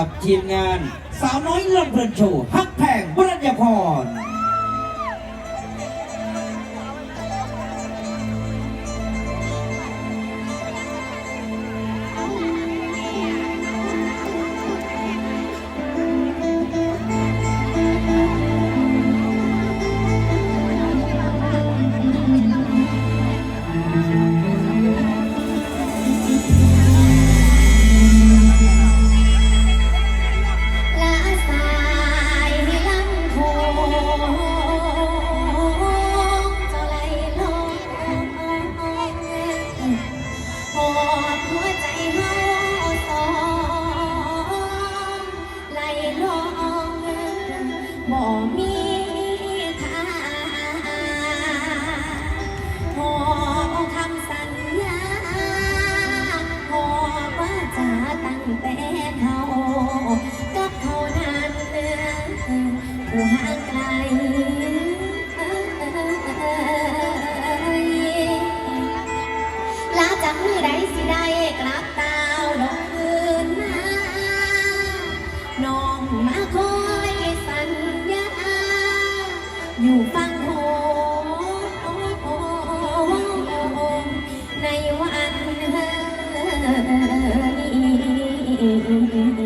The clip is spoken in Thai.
กับทีมงาน สาวน้อยลำเพลินโชว์ฮักแพงวรัญญพร บ่มีทางหอคำสัญญาหอบว่าจะตั้งแต่เขากับเขานั้นผู้ห่างไกลลาจากมือใดสิได้กลับตา Mm-hmm.